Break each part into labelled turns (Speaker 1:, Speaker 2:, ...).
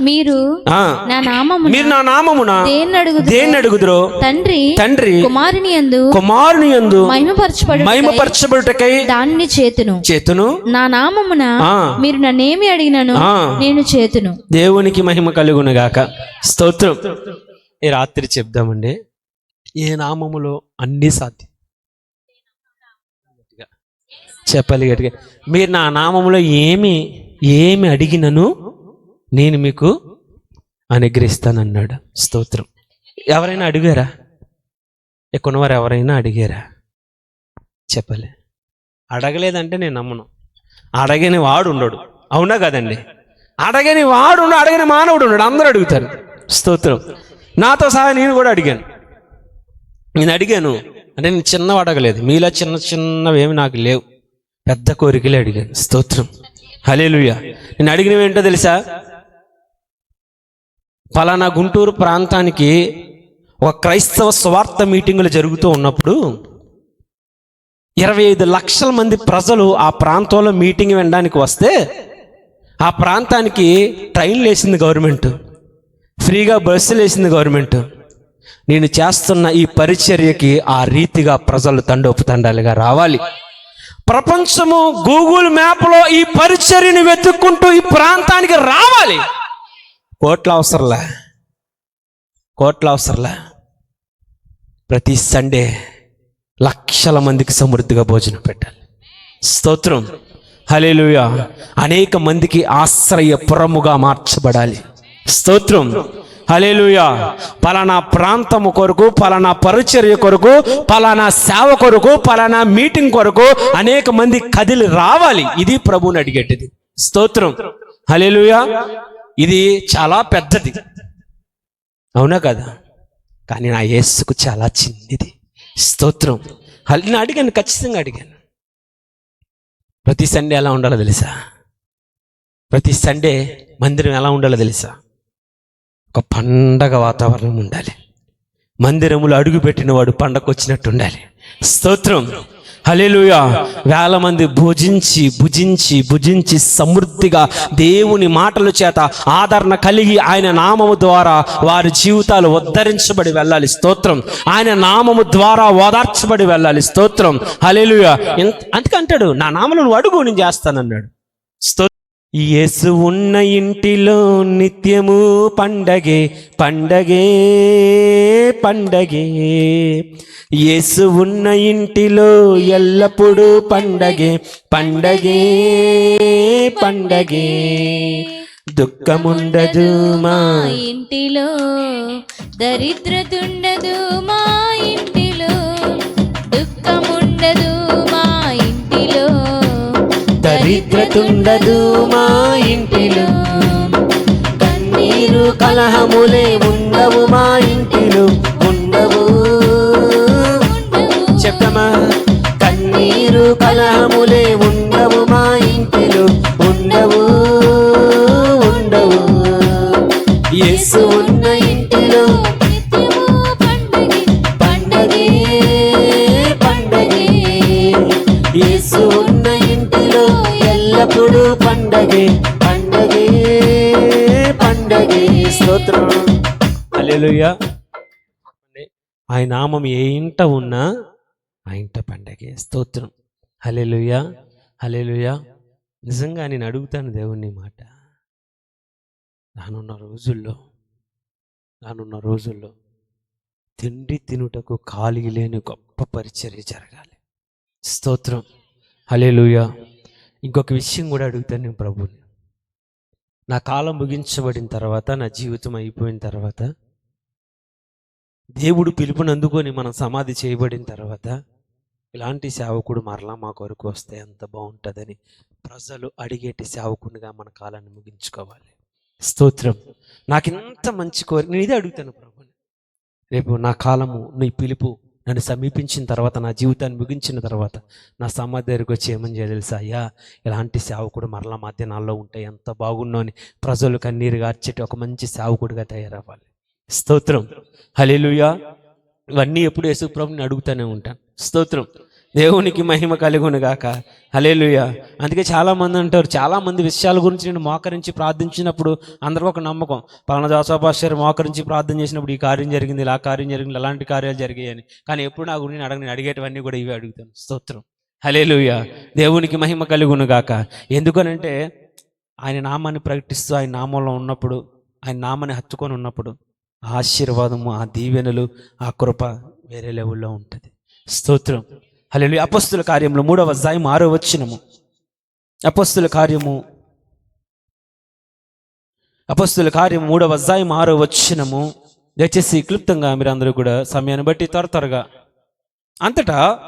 Speaker 1: మీరు నా నామము
Speaker 2: మీరు నా నామమున
Speaker 1: దేన్ని అడుగుదు
Speaker 2: దేన్ని అడుగుదురో?
Speaker 1: తండ్రి
Speaker 2: తండ్రి
Speaker 1: కుమారుని యందు
Speaker 2: కుమారుని యందు
Speaker 1: మహిమపరచబడు
Speaker 2: మహిమపరచబడుటకై
Speaker 1: దాన్ని చేతును.
Speaker 2: చేతును.
Speaker 1: నా నామమున. మీరు నన్నేమి అడిగినను. నేను చేతును.
Speaker 2: దేవునికి మహిమ కలుగునుగాక. స్తోత్రం. ఈ రాత్రి చెప్దామండి. ఏ నామములో అన్ని సాధ్యం. చెప్పాలి గట్టిగా. మీరు నా నామములో ఏమి ఏమి అడిగినను? నేను మీకు అనుగ్రహిస్తానన్నాడు. స్తోత్రం. ఎవరైనా అడిగారా? ఎక్కువవారు ఎవరైనా అడిగారా? చెప్పలే. అడగలేదంటే నేను నమ్మను. అడగని వాడు ఉండడు. అవునా కదండి? అడగని వాడు ఉండడు అడగని మానవుడు ఉండడు. అందరూ అడుగుతారు. స్తోత్రం. నాతో సహా నేను కూడా అడిగాను. నేను అడిగాను. అంటే నేను చిన్నవి అడగలేదు. మీలా చిన్న చిన్నవి ఏమి నాకు లేవు. పెద్ద కోరికలే అడిగాను. స్తోత్రం. హలేలుయ్య నేను అడిగినవి ఏంటో తెలుసా? పలానా గుంటూరు ప్రాంతానికి ఒక క్రైస్తవ స్వార్థ మీటింగులు జరుగుతూ ఉన్నప్పుడు ఇరవై ఐదు లక్షల మంది ప్రజలు ఆ ప్రాంతంలో మీటింగ్ వినడానికి వస్తే ఆ ప్రాంతానికి ట్రైన్లు వేసింది గవర్నమెంట్. ఫ్రీగా బస్సులు వేసింది గవర్నమెంట్. నేను చేస్తున్న ఈ పరిచర్యకి ఆ రీతిగా ప్రజలు తండోపు తండాలుగా రావాలి. ప్రపంచము గూగుల్ మ్యాప్లో ఈ పరిచర్యని వెతుక్కుంటూ ఈ ప్రాంతానికి రావాలి. కోట్ల అవసరంలే. కోట్ల అవసరంలే. ప్రతి సండే లక్షల మందికి సమృద్ధిగా భోజనం పెట్టాలి. స్తోత్రం. హలేలుయ అనేక మందికి ఆశ్రయపురముగా మార్చబడాలి. స్తోత్రం. హలేలుయ పలానా ప్రాంతము కొరకు పలానా పరిచర్య కొరకు పలానా సేవ కొరకు పలానా మీటింగ్ కొరకు అనేక మంది కదిలి రావాలి. ఇది ప్రభువుని అడిగేటిది. స్తోత్రం. హలేలుయ ఇది చాలా పెద్దది. అవునా కదా? కానీ నా యేసుకు చాలా చిన్నది. స్తోత్రం. నేను అడిగాను ఖచ్చితంగా అడిగాను. ప్రతి సండే ఎలా ఉండాలో తెలుసా? ప్రతి సండే మందిరం ఎలా ఉండాలో తెలుసా? ఒక పండగ వాతావరణం ఉండాలి. మందిరములు అడుగు పెట్టిన వాడు పండగ వచ్చినట్టు ఉండాలి. స్తోత్రం. హలేలుయ వేల మంది భుజించి భుజించి భుజించి సమృద్ధిగా దేవుని మాటల చేత ఆదరణ కలిగి ఆయన నామము ద్వారా వారి జీవితాలు ఉద్ధరించబడి వెళ్ళాలి. స్తోత్రం. ఆయన నామము ద్వారా ఓదార్చబడి వెళ్ళాలి. స్తోత్రం. హలేలుయ అందుకంటాడు నా నామను నువ్వు అడుగు నేను చేస్తానన్నాడు. స్తోత్రం. యేసు ఉన్న ఇంటిలో నిత్యము పండగే పండగే పండగే. యేసు ఉన్న ఇంటిలో ఎల్లప్పుడూ పండగే పండగే పండగే. దుఃఖముండదు మా
Speaker 1: ఇంటిలో దరిద్రతుండదు మా ఇంటి
Speaker 2: దరిద్రతుండదు మా ఇంటిలో. కన్నీరు కలహములే ఉండవు మా ఇంటిలో. ఉండవు. చెప్పమా? కన్నీరు కలహములే ఉండవు మా ఇంటిలో. ఉండవు. ఉండవు. యేసు ఉన్న ఇంటిలో.
Speaker 1: పండగే
Speaker 2: పండగే పండగే. యేసు ఉన్న ఇంటిలో. ఎల్లప్పుడూ పండగే పండగే పండగే స్తోత్రం. హల్లెలూయా. ఆయన నామం ఏ ఇంట ఉన్నా ఆ ఇంట పండగే స్తోత్రం. హల్లెలూయా హల్లెలూయా. నిజంగా నేను అడుగుతాను దేవుని మాట. రానున్న రోజుల్లో రానున్న రోజుల్లో తిండి తినుటకు ఖాళీ లేని గొప్ప పరిచర్య జరగాలి. స్తోత్రం. హలేలుయ ఇంకొక విషయం కూడా అడుగుతాను నేను ప్రభుని నా కాలం ముగించబడిన తర్వాత నా జీవితం అయిపోయిన తర్వాత దేవుడు పిలుపుని అందుకొని మనం సమాధి చేయబడిన తర్వాత ఇలాంటి సేవకుడు మరలా మా కొరకు వస్తే ఎంత బాగుంటుందని ప్రజలు అడిగేటి సేవకునిగా మన కాలాన్ని ముగించుకోవాలి. స్తోత్రం. నాకు ఇంత మంచి కోరిక నేను ఇదే అడుగుతాను ప్రభుని రేపు నా కాలము నీ పిలుపు నన్ను సమీపించిన తర్వాత నా జీవితాన్ని ముగించిన తర్వాత నా సమాధి దగ్గరికి వచ్చి ఏమని చేయాలి అయ్యా ఇలాంటి సేవకుడు మరలా మధ్య ఉంటే ఎంత బాగుండో అని ప్రజలు కన్నీరు గార్చేటి ఒక మంచి సేవకుడిగా తయారవ్వాలి. స్తోత్రం. హలేలుయా ఇవన్నీ ఎప్పుడు యేసుప్రభుని అడుగుతూనే ఉంటాను. స్తోత్రం. దేవునికి మహిమ కలుగునుగాక హలేలుయ అందుకే చాలామంది అంటారు చాలామంది విషయాల గురించి నేను మోకరించి ప్రార్థించినప్పుడు అందరూ ఒక నమ్మకం. పలానా దాసోపాశ్వర్ మోకరించి ప్రార్థన చేసినప్పుడు ఈ కార్యం జరిగింది ఇలా కార్యం జరిగింది అలాంటి కార్యాలు జరిగాయని. కానీ ఎప్పుడు నా గురించి అడగ నేను అడిగేటివన్నీ కూడా ఇవి అడుగుతాను. స్తోత్రం. హలేలుయ దేవునికి మహిమ కలుగునుగాక ఎందుకనంటే ఆయన నామాన్ని ప్రకటిస్తూ ఆయన నామంలో ఉన్నప్పుడు ఆయన నామాన్ని హత్తుకొని ఉన్నప్పుడు ఆశీర్వాదము ఆ దీవెనలు ఆ కృప వేరే లెవెల్లో ఉంటుంది. స్తోత్రం. హలో అపస్తుల కార్యములు మూడవ అధ్యాయం ఆరో వచ్చినము అపస్తుల కార్యము. అపస్తుల కార్యము మూడవ అధ్యాయం ఆరో వచ్చినము దయచేసి క్లుప్తంగా మీరు అందరూ కూడా సమయాన్ని బట్టి త్వర త్వరగా. అంతటా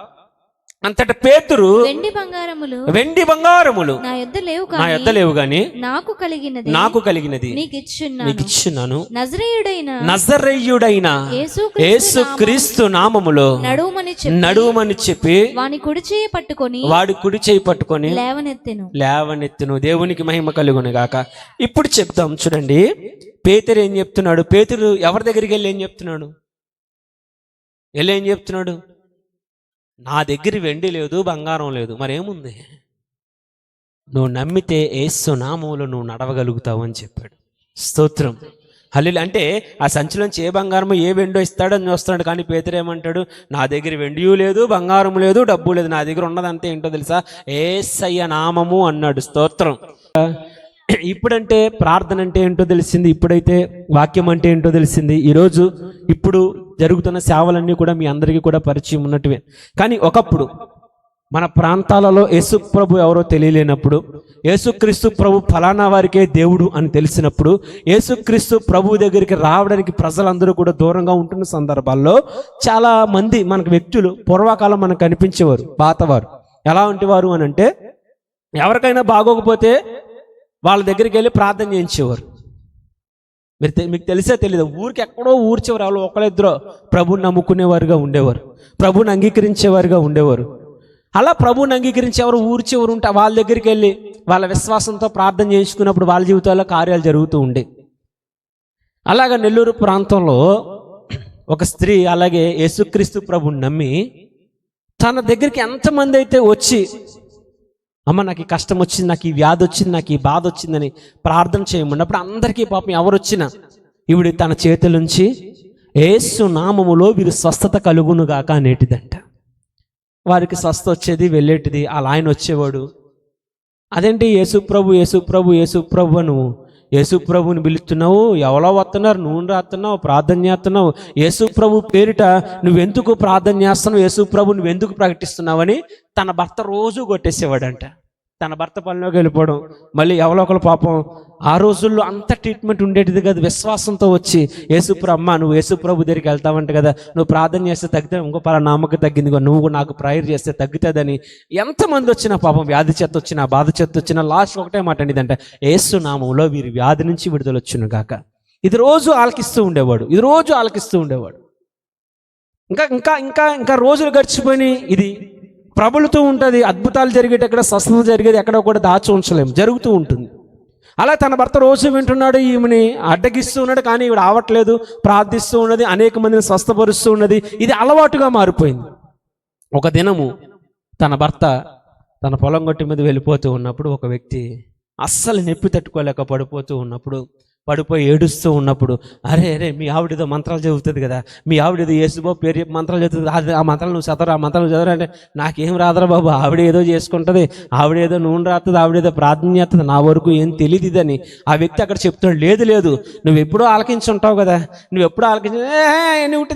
Speaker 2: అంతటా పేతురు
Speaker 1: వెండి బంగారములు
Speaker 2: వెండి బంగారములు
Speaker 1: నా యొద్ద లేవు
Speaker 2: నా యొద్ద లేవు గాని
Speaker 1: నాకు కలిగినది
Speaker 2: నాకు కలిగినది
Speaker 1: నీకు ఇచ్చున్నాను
Speaker 2: నీకు ఇచ్చున్నాను
Speaker 1: నజరేయుడైన యేసుక్రీస్తు
Speaker 2: యేసు క్రీస్తు నామములో
Speaker 1: నడుమని చెప్పి
Speaker 2: నడుమని చెప్పి
Speaker 1: వాని కుడి చేయి పట్టుకొని
Speaker 2: వాడి కుడి చేయి పట్టుకొని
Speaker 1: లేవనెత్తెను.
Speaker 2: లేవనెత్తును. దేవునికి మహిమ కలుగును గాక. ఇప్పుడు చెప్తాం చూడండి. పేతురు ఏం చెప్తున్నాడు? పేతురు ఎవరి దగ్గరికి వెళ్ళి ఏం చెప్తున్నాడు? వెళ్ళి ఏం చెప్తున్నాడు? నా దగ్గర వెండి లేదు బంగారం లేదు మరేముంది? నువ్వు నమ్మితే ఏసు నామములో నువ్వు నడవగలుగుతావు అని చెప్పాడు. స్తోత్రం. హల్లు అంటే ఆ సంచిలోంచి ఏ బంగారమో ఏ వెండో ఇస్తాడని చూస్తున్నాడు. కానీ పేతురు ఏమంటాడు? నా దగ్గర వెండియు లేదు బంగారం లేదు డబ్బు లేదు నా దగ్గర ఉన్నదంతే ఏంటో తెలుసా? ఏసయ్య నామము అన్నాడు. స్తోత్రం. ఇప్పుడంటే ప్రార్థన అంటే ఏంటో తెలిసింది ఇప్పుడైతే వాక్యం అంటే ఏంటో తెలిసింది. ఈరోజు ఇప్పుడు జరుగుతున్న సేవలన్నీ కూడా మీ అందరికీ కూడా పరిచయం ఉన్నట్టువే. కానీ ఒకప్పుడు మన ప్రాంతాలలో యేసు ప్రభు ఎవరో తెలియలేనప్పుడు యేసుక్రీస్తు ప్రభు ఫలానా వారికే దేవుడు అని తెలిసినప్పుడు యేసుక్రీస్తు ప్రభు దగ్గరికి రావడానికి ప్రజలందరూ కూడా దూరంగా ఉంటున్న సందర్భాల్లో చాలా మంది మనకు వ్యక్తులు పూర్వకాలం మనకు కనిపించేవారు పాతవారు. ఎలా ఉంటేవారు అని అంటే ఎవరికైనా బాగోకపోతే వాళ్ళ దగ్గరికి వెళ్ళి ప్రార్థన చేయించేవారు. మీరు మీకు తెలిసే తెలియదు ఊరికి ఎక్కడో ఊరు చివరి వాళ్ళు ఒకళ్ళిద్దరో ప్రభుని నమ్ముకునేవారుగా ఉండేవారు. ప్రభుని అంగీకరించేవారుగా ఉండేవారు. అలా ప్రభుని అంగీకరించేవారు ఊరి చివరు ఉంటే వాళ్ళ దగ్గరికి వెళ్ళి వాళ్ళ విశ్వాసంతో ప్రార్థన చేయించుకున్నప్పుడు వాళ్ళ జీవితాల్లో కార్యాలు జరుగుతూ ఉండే. అలాగ నెల్లూరు ప్రాంతంలో ఒక స్త్రీ అలాగే యేసుక్రీస్తు ప్రభుని నమ్మి తన దగ్గరికి ఎంతమంది అయితే వచ్చి అమ్మ నాకు ఈ కష్టం వచ్చింది నాకు ఈ వ్యాధి వచ్చింది నాకు ఈ బాధ వచ్చిందని ప్రార్థన చేయమన్నప్పుడు అందరికీ పాపం ఎవరు వచ్చినా ఇవిడి తన చేతులుంచి ఏసు నామములో వీరు స్వస్థత కలుగునుగాక అనేటిదంట. వారికి స్వస్థ వచ్చేది వెళ్ళేటిది అలా ఆయన వచ్చేవాడు. అదేంటి? యేసు ప్రభు యేసు ప్రభు యేసు ప్రభు నువ్వు యేసుప్రభుని పిలుస్తున్నావు? ఎవరో వస్తున్నారు? నూనె రాస్తున్నావు ప్రార్థన చేస్తున్నావు. యేసుప్రభు పేరిట నువ్వెందుకు ప్రార్థన చేస్తున్నావు? యేసుప్రభు నువ్వెందుకు ప్రకటిస్తున్నావని తన భర్త రోజు కొట్టేసేవాడంట. తన భర్త పనిలోకి వెళ్ళిపోవడం. మళ్ళీ ఎవరో ఒకరు పాపం ఆ రోజుల్లో అంత ట్రీట్మెంట్ ఉండేటిది కదా విశ్వాసంతో వచ్చి యేసుప్ర అమ్మ నువ్వు యేసుప్రభు దగ్గరికి వెళ్తావంట కదా నువ్వు ప్రార్థన చేస్తే తగ్గితే ఇంకో పలా నామకు తగ్గింది నువ్వు నాకు ప్రేయర్ చేస్తే తగ్గుతుందని. ఎంతమంది వచ్చినా పాపం వ్యాధి చెత్త వచ్చినా బాధ చెత్త వచ్చినా లాస్ట్ ఒకటే మాట అండి ఏసు నామంలో వీరి వ్యాధి నుంచి విడుదల వచ్చును గాక. ఇది రోజు ఆలకిస్తూ ఉండేవాడు ఇది రోజు ఆలకిస్తూ ఉండేవాడు. ఇంకా ఇంకా ఇంకా ఇంకా రోజులు గడిచిపోయి ఇది ప్రబలుతూ ఉంటుంది అద్భుతాలు జరిగేటి ఎక్కడ స్వస్థత జరిగేది ఎక్కడ కూడా దాచి ఉంచలేము జరుగుతూ ఉంటుంది. అలా తన భర్త రోజు వింటున్నాడు ఈమెని అడ్డగిస్తూ ఉన్నాడు కానీ ఈవిడ ఆవట్లేదు ప్రార్థిస్తూ ఉన్నది అనేక మందిని స్వస్థపరుస్తూ ఉన్నది ఇది అలవాటుగా మారిపోయింది. ఒక దినము తన భర్త తన పొలం గొట్టి మీద వెళ్ళిపోతూ ఉన్నప్పుడు ఒక వ్యక్తి అస్సలు నొప్పి తట్టుకోలేక పడిపోతూ ఉన్నప్పుడు పడిపోయి ఏడుస్తూ ఉన్నప్పుడు అరే అరే మీ ఆవిడేదో మంత్రాలు చదువుతుంది కదా మీ ఆవిడేదో ఏసుబో పేరు చెప్పి మంత్రాలు చదువుతుంది అది ఆ మంత్రాలు నువ్వు చదవరు ఆ మంత్రాలు చదవరు అంటే నాకేం రాదరా బాబు ఆవిడ ఏదో చేసుకుంటుంది ఆవిడ ఏదో నూనె రాస్తుంది ఆవిడ ఏదో ప్రార్థన చేస్తుంది నా వరకు ఏం తెలియదు ఇదని ఆ వ్యక్తి అక్కడ చెప్తాడు లేదు లేదు నువ్వు ఎప్పుడూ ఆలకించి ఉంటావు కదా నువ్వు ఎప్పుడూ ఆలకించి "ఏ, నువ్వు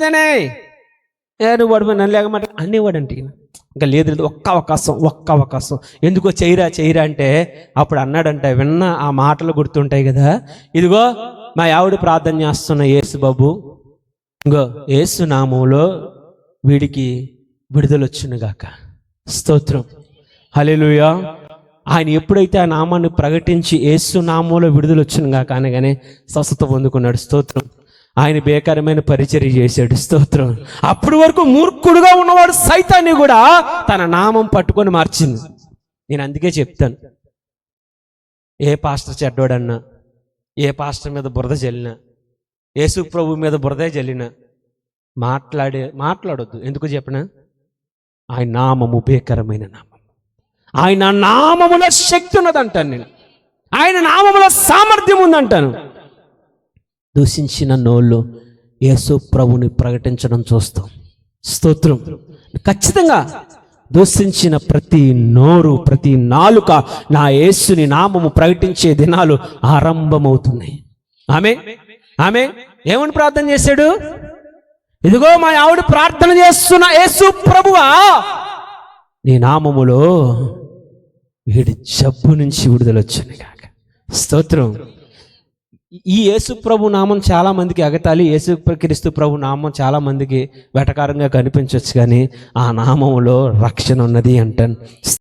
Speaker 2: ఏ నువ్వు పడిపోయి నన్ను లేకమాట అనేవాడంటే ఇంకా లేదు లేదు ఒక్క అవకాశం ఒక్క అవకాశం. ఎందుకో చేయరా చేయరా అంటే అప్పుడు అన్నాడంట విన్న ఆ మాటలు గుర్తుంటాయి కదా. ఇదిగో మా ఆవిడ ప్రార్థన చేస్తున్న యేసు బాబు. ఇంగో యేసు నామంలో వీడికి విడుదలొచ్చునుగాక స్తోత్రం. హల్లెలూయా. ఆయన ఎప్పుడైతే ఆ నామాన్ని ప్రకటించి యేసు నామంలో విడుదలొచ్చునుగాక అనగానే స్వస్థత పొందుకున్నాడు. స్తోత్రం. ఆయన బేకరమైన పరిచర్య చేశాడు. స్తోత్రం. అప్పటి వరకు మూర్ఖుడుగా ఉన్నవాడు సైతాన్ని కూడా తన నామం పట్టుకొని మార్చింది నేను అందుకే చెప్తాను. ఏ పాస్టర్ చెడ్డోడన్నా ఏ పాస్టర్ మీద బురద జల్లినా యేసు ప్రభు మీద బురదే జల్లినా మాట్లాడే మాట్లాడొద్దు. ఎందుకు చెప్పిన? ఆయన నామము భీకరమైన నామం ఆయన నామముల శక్తి ఉన్నదంటాను నేను. ఆయన నామముల సామర్థ్యం ఉందంటాను. దూషించిన నోళ్ళు యేసు ప్రభుని ప్రకటించడం చూస్తాం. స్తోత్రం. ఖచ్చితంగా దూషించిన ప్రతి నోరు ప్రతి నాలుక నా యేసుని నామము ప్రకటించే దినాలు ఆరంభమవుతున్నాయి. ఆమె ఆమె ఏమని ప్రార్థన చేశాడు? ఇదిగో మా ఆవిడ ప్రార్థన చేస్తున్న యేసు ప్రభువా నీ నామములో వీడి జబ్బు నుంచి విడుదల వచ్చింది కాక స్తోత్రం. ఈ యేసు ప్రభు నామం చాలా మందికి ఎగతాళి యేసు క్రీస్తు ప్రభు నామం చాలా మందికి వెటకారంగా కనిపించవచ్చు కానీ ఆ నామంలో రక్షణ ఉన్నది అంటాను.